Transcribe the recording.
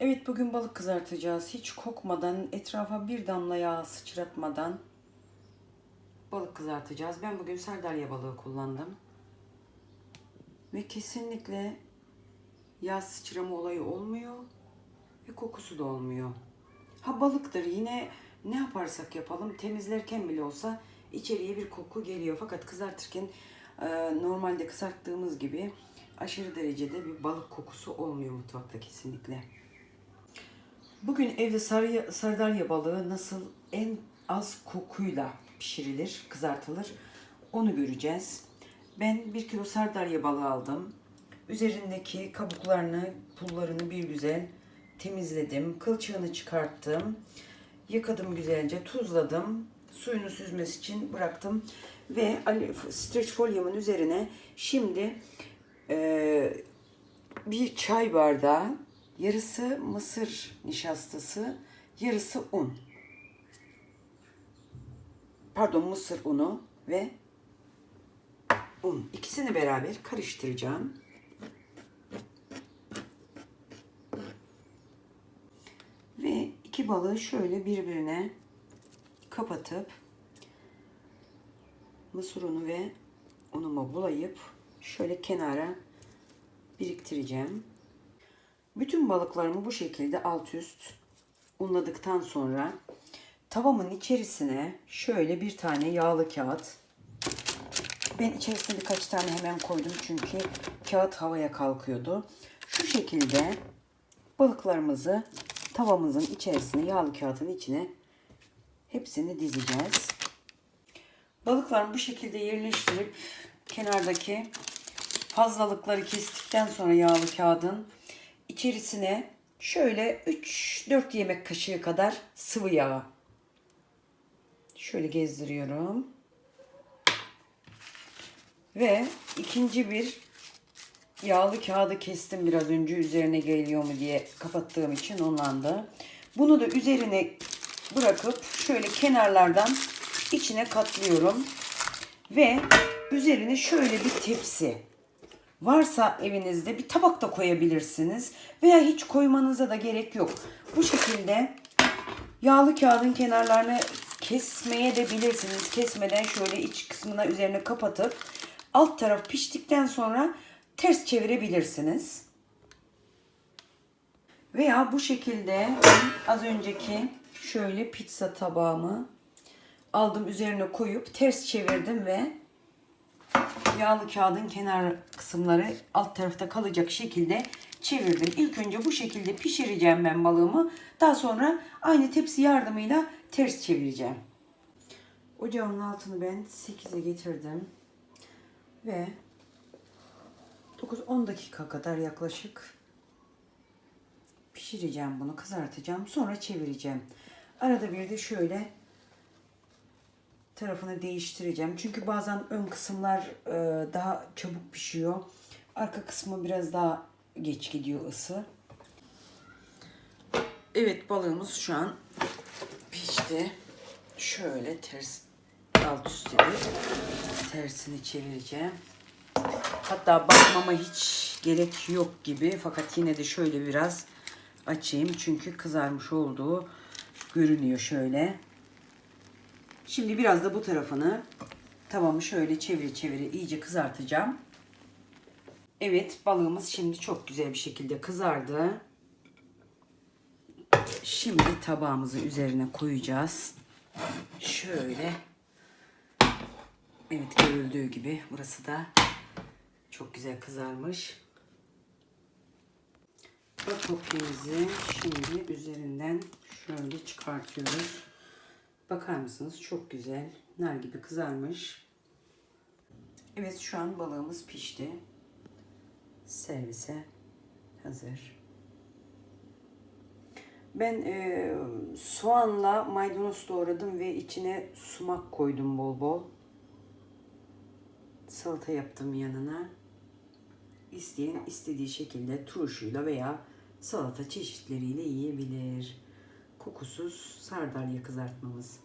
Evet bugün balık kızartacağız. Hiç kokmadan, etrafa bir damla yağ sıçratmadan balık kızartacağız. Ben bugün sardalya balığı kullandım. Ve kesinlikle yağ sıçrama olayı olmuyor ve kokusu da olmuyor. Ha balıktır yine ne yaparsak yapalım temizlerken bile olsa içeriye bir koku geliyor. Fakat kızartırken e, normalde kızarttığımız gibi aşırı derecede bir balık kokusu olmuyor mutfakta kesinlikle. Bugün evde sarı, sardalya balığı nasıl en az kokuyla pişirilir, kızartılır onu göreceğiz. Ben bir kilo sardalya balığı aldım. Üzerindeki kabuklarını, pullarını bir güzel temizledim. Kılçığını çıkarttım. Yıkadım güzelce, tuzladım. Suyunu süzmesi için bıraktım. Ve streç folyomun üzerine şimdi eee, bir çay bardağı, yarısı mısır nişastası, yarısı un. Pardon mısır unu ve un. İkisini beraber karıştıracağım. Ve iki balığı şöyle birbirine kapatıp mısır unu ve unuma bulayıp şöyle kenara biriktireceğim. Bütün balıklarımı bu şekilde alt üst unladıktan sonra tavamın içerisine şöyle bir tane yağlı kağıt ben içerisine birkaç tane hemen koydum çünkü kağıt havaya kalkıyordu. Şu şekilde balıklarımızı tavamızın içerisine yağlı kağıtın içine hepsini dizeceğiz. Balıklarımı bu şekilde yerleştirip kenardaki fazlalıkları kestikten sonra yağlı kağıdın içerisine şöyle 3-4 yemek kaşığı kadar sıvı yağ şöyle gezdiriyorum. Ve ikinci bir yağlı kağıdı kestim biraz önce üzerine geliyor mu diye kapattığım için onlandı. Bunu da üzerine bırakıp şöyle kenarlardan içine katlıyorum. Ve üzerine şöyle bir tepsi. Varsa evinizde bir tabak da koyabilirsiniz. Veya hiç koymanıza da gerek yok. Bu şekilde yağlı kağıdın kenarlarını kesmeye de bilirsiniz. Kesmeden şöyle iç kısmına üzerine kapatıp alt taraf piştikten sonra ters çevirebilirsiniz. Veya bu şekilde az önceki şöyle pizza tabağımı aldım üzerine koyup ters çevirdim ve yağlı kağıdın kenar kısımları alt tarafta kalacak şekilde çevirdim. İlk önce bu şekilde pişireceğim ben balığımı. Daha sonra aynı tepsi yardımıyla ters çevireceğim. Ocağın altını ben 8'e getirdim. Ve 9-10 dakika kadar yaklaşık pişireceğim bunu, kızartacağım. Sonra çevireceğim. Arada bir de şöyle tarafını değiştireceğim. Çünkü bazen ön kısımlar e, daha çabuk pişiyor. Arka kısmı biraz daha geç gidiyor ısı. Evet balığımız şu an pişti. Şöyle ters alt üst edip tersini çevireceğim. Hatta bakmama hiç gerek yok gibi. Fakat yine de şöyle biraz açayım. Çünkü kızarmış olduğu görünüyor şöyle. Şimdi biraz da bu tarafını tavamı şöyle çevire çevire iyice kızartacağım. Evet balığımız şimdi çok güzel bir şekilde kızardı. Şimdi tabağımızı üzerine koyacağız. Şöyle. Evet görüldüğü gibi burası da çok güzel kızarmış. Bakopyemizi şimdi üzerinden şöyle çıkartıyoruz. Bakar mısınız? Çok güzel. Nar gibi kızarmış. Evet şu an balığımız pişti. Servise hazır. Ben e, soğanla maydanoz doğradım ve içine sumak koydum bol bol. Salata yaptım yanına. İsteyen istediği şekilde turşuyla veya salata çeşitleriyle yiyebilir. Kokusuz sardalya kızartmamız.